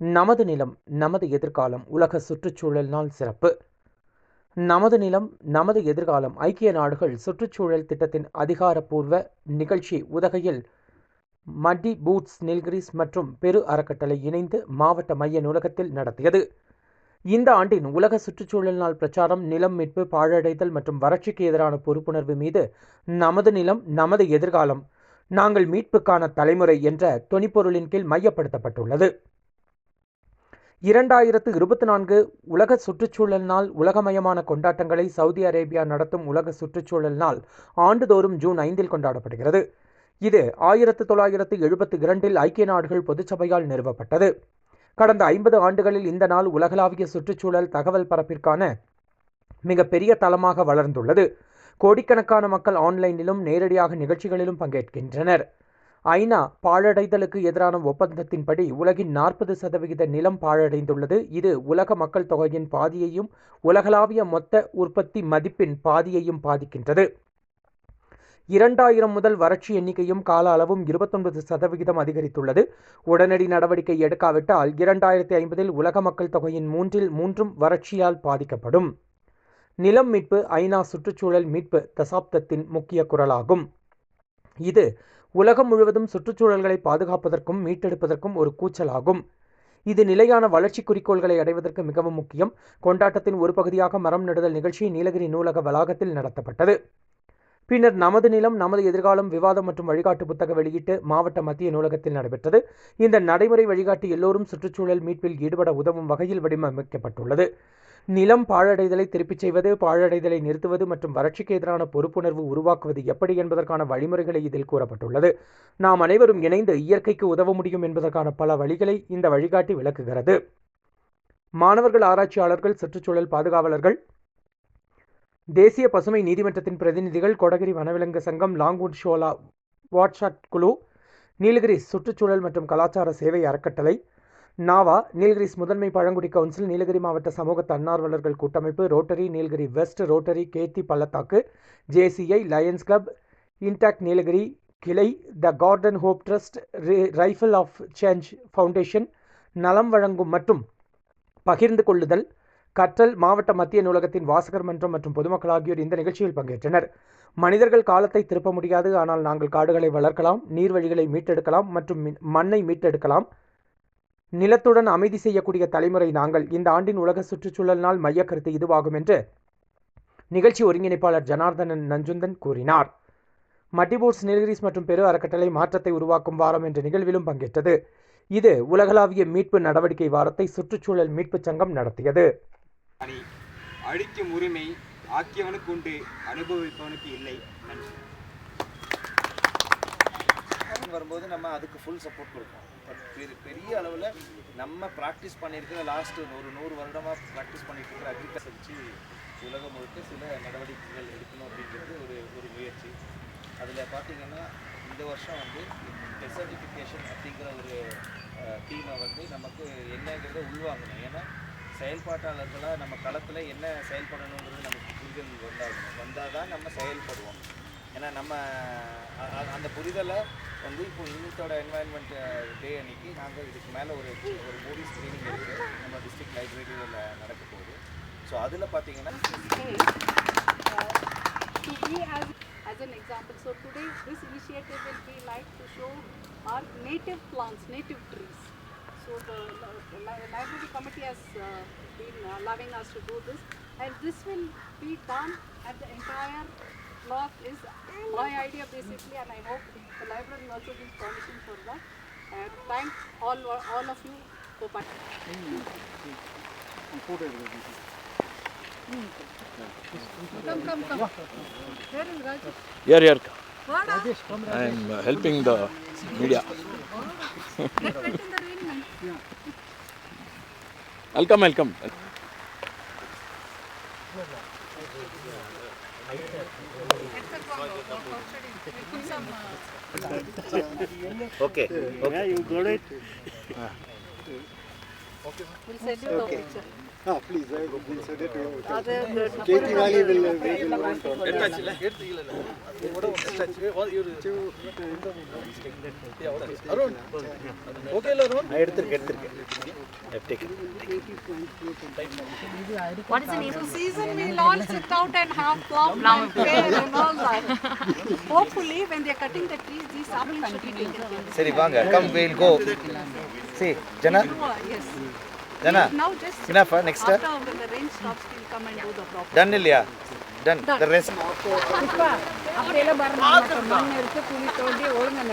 நமது நிலம் நமது எதிர்காலம் உலக சுற்றுச்சூழல் நாள் சிறப்பு. நமது நிலம் நமது எதிர்காலம் ஐக்கிய நாடுகள் சுற்றுச்சூழல் திட்டத்தின் அதிகாரப்பூர்வ நிகழ்ச்சி உதகையில் மட்டி பூட்ஸ் நில்கிரிஸ் மற்றும் பெரு அறக்கட்டளை இணைந்து மாவட்ட மைய நூலகத்தில் நடத்தியது. இந்த ஆண்டின் உலக சுற்றுச்சூழல் நாள் பிரச்சாரம் நிலம் மீட்பு பாழடைதல் மற்றும் வறட்சிக்கு எதிரான பொறுப்புணர்வு மீது நமது நிலம் நமது எதிர்காலம் நாங்கள் மீட்புக்கான தலைமுறை என்ற தொனிப்பொருளின் கீழ் மையப்படுத்தப்பட்டுள்ளது. இரண்டாயிரத்து இருபத்தி நான்கு உலக சுற்றுச்சூழல் நாள் உலகமயமான கொண்டாட்டங்களை சவுதி அரேபியா நடத்தும் உலக சுற்றுச்சூழல் நாள் ஆண்டுதோறும் ஜூன் ஐந்தில் கொண்டாடப்படுகிறது. இது ஆயிரத்து தொள்ளாயிரத்து எழுபத்தி இரண்டில் ஐக்கிய நாடுகள் பொதுச்சபையால் நிறுவப்பட்டது. கடந்த ஐம்பது ஆண்டுகளில் இந்த நாள் உலகளாவிய சுற்றுச்சூழல் தகவல் பரப்பிற்கான மிகப்பெரிய தளமாக வளர்ந்துள்ளது. கோடிக்கணக்கான மக்கள் ஆன்லைனிலும் நேரடியாக நிகழ்ச்சிகளிலும் பங்கேற்கின்றனர். ஐநா பாழடைதலுக்கு எதிரான ஒப்பந்தத்தின்படி உலகின் நாற்பது சதவிகித நிலம் பாழடைந்துள்ளது. இது உலக மக்கள் தொகையின் பாதியையும் உலகளாவிய மொத்த உற்பத்தி மதிப்பின் பாதியையும் பாதிக்கின்றது. இரண்டாயிரம் முதல் வறட்சி எண்ணிக்கையும் கால அளவும் இருபத்தொன்பது சதவிகிதம் அதிகரித்துள்ளது. உடனடி நடவடிக்கை எடுக்காவிட்டால் இரண்டாயிரத்தி ஐம்பதில் உலக மக்கள் தொகையின் மூன்றில் மூன்றும் வறட்சியால் பாதிக்கப்படும். நிலம் மீட்பு ஐநா சுற்றுச்சூழல் மீட்பு தசாப்தத்தின் முக்கிய குரலாகும். இது உலகம் முழுவதும் சுற்றுச்சூழல்களை பாதுகாப்பதற்கும் மீட்டெடுப்பதற்கும் ஒரு கூச்சலாகும். இது நிலையான வளர்ச்சி குறிக்கோள்களை அடைவதற்கு மிகவும் முக்கியம். கொண்டாட்டத்தின் ஒரு பகுதியாக மரம் நடுதல் நிகழ்ச்சி நீலகிரி நூலக வளாகத்தில் நடத்தப்பட்டது. பின்னர் நமது நிலம் நமது எதிர்காலம் விவாதம் மற்றும் வழிகாட்டு புத்தக வெளியீட்டு மாவட்ட மத்திய நூலகத்தில் நடைபெற்றது. இந்த நடைமுறை வழிகாட்டி எல்லோரும் சுற்றுச்சூழல் மீட்பில் ஈடுபட உதவும் வகையில் வடிவமைக்கப்பட்டுள்ளது. நிலம் பாழடைதலை திருப்பிச் செய்வது பாழடைதலை நிறுத்துவது மற்றும் வறட்சிக்கு எதிரான பொறுப்புணர்வு உருவாக்குவது எப்படி என்பதற்கான வழிமுறைகளை இதில் கூறப்பட்டுள்ளது. நாம் அனைவரும் இணைந்து இயற்கைக்கு உதவ முடியும் என்பதற்கான பல வழிகளை இந்த வழிகாட்டி விளக்குகிறது. மாணவர்கள் ஆராய்ச்சியாளர்கள் சுற்றுச்சூழல் பாதுகாவலர்கள் தேசிய பசுமை நீதிமன்றத்தின் பிரதிநிதிகள் கொடகிரி வனவிலங்கு சங்கம் லாங்வுட் ஷோலா வாட்ஸ்அப் குழு நீலகிரி சுற்றுச்சூழல் மற்றும் கலாச்சார சேவை அறக்கட்டளை நாவா நீலகிரிஸ் முதன்மை பழங்குடி கவுன்சில் நீலகிரி மாவட்ட சமூக தன்னார்வலர்கள் கூட்டமைப்பு rotary Nilgiri west rotary Kethi பள்ளத்தாக்கு JCI lions club INTACH Nilgiri கிளை the garden hope trust rifle of change foundation நலம் வழங்கும் மற்றும் பகிர்ந்து கொள்ளுதல் கற்றல் மாவட்ட மத்திய நூலகத்தின் வாசகர் மன்றம் மற்றும் பொதுமக்கள் ஆகியோர் இந்த நிகழ்ச்சியில் பங்கேற்றனர். மனிதர்கள் காலத்தை திருப்ப முடியாது ஆனால் நாங்கள் காடுகளை வளர்க்கலாம் நீர்வழிகளை மீட்டெடுக்கலாம் மற்றும் மண்ணை மீட்டெடுக்கலாம். நிலத்துடன் அமைதி செய்யக்கூடிய தலைமுறை நாங்கள். இந்த ஆண்டின் உலக சுற்றுச்சூழல் நாள் மையக்கருத்து இதுவாகும் என்று நிகழ்ச்சி ஒருங்கிணைப்பாளர் ஜனார்தனன் நஞ்சுந்தன் கூறினார். மட்டிபோர்ட்ஸ் நீலகிரிஸ் மற்றும் பெரு அறக்கட்டளை மாற்றத்தை உருவாக்கும் வாரம் என்ற நிகழ்விலும் பங்கேற்றது. இது உலகளாவிய மீட்பு நடவடிக்கை வாரத்தை சுற்றுச்சூழல் மீட்புச் சங்கம் நடத்தியது. அழிக்கும் உரிமை ஆக்கியவனுக்கு உண்டு அனுபவிப்பவனுக்கு இல்லை. வரும்போது நம்ம அதுக்கு ஃபுல் சப்போர்ட் கொடுப்போம். பெரிய பெரிய அளவில் நம்ம ப்ராக்டிஸ் பண்ணியிருக்கிற லாஸ்ட் ஒரு நூறு வருடமாக ப்ராக்டிஸ் பண்ணிட்டு இருக்கிற அக்ரிகல்ச்சர் வச்சு உலகம் முழுக்க சில நடவடிக்கைகள் எடுக்கணும் அப்படிங்கிறது ஒரு ஒரு முயற்சி. அதில் பார்த்தீங்கன்னா இந்த வருஷம் வந்து டெசர்டிஃபிகேஷன் அப்படிங்கிற ஒரு தீமை வந்து நமக்கு என்னங்கிறத உள்வாங்கணும். ஏன்னா செயல்பாட்டாளர்களாக நம்ம களத்தில் என்ன செயல்படணுங்கிறது நமக்கு புரிதல் வந்தாகணும். வந்தால் தான் நம்ம செயல்படுவோம். ஏன்னா நம்ம அந்த புரிதலை வந்து இப்போ யூத்தோட என்வாயன்மெண்ட் டே அன்னைக்கு நாங்கள் இதுக்கு மேலே ஒரு ஒரு மூவி ஸ்க்ரீனிங் இருக்குது நம்ம டிஸ்ட்ரிக்ட் லைப்ரரியில் நடக்க போகுது ஸோ அதில் பார்த்தீங்கன்னா as, an example. So today this initiative will be like to show our native plants, native trees. So the the library committee has uh, been allowing us to do this and this will be done at the entire block is my idea basically and I hope the library will also give permission for that. And thank all, all of you for participating. Come, come, come. Where is Raju? Here, here. Vada. I am uh, helping the media. Get wet Okay. Yeah, you got it. We'll send you the Okay. picture. Ah, please, I will send it to you. KT Valley will, uh, we will want to. What is the name? So season means all sit out and have plum fair and all that. Hopefully, when they're cutting the trees, these saplings should be taken care of. சரி வாங்க come we'll go see Jana Oh, yes. Jana Now just enough next after when the rain stops, we'll come and do the proper. Done இல்லையா done the rest அப்படியெல்லாம் மண் எடுத்து குழி தோண்டி ஒழுங்கு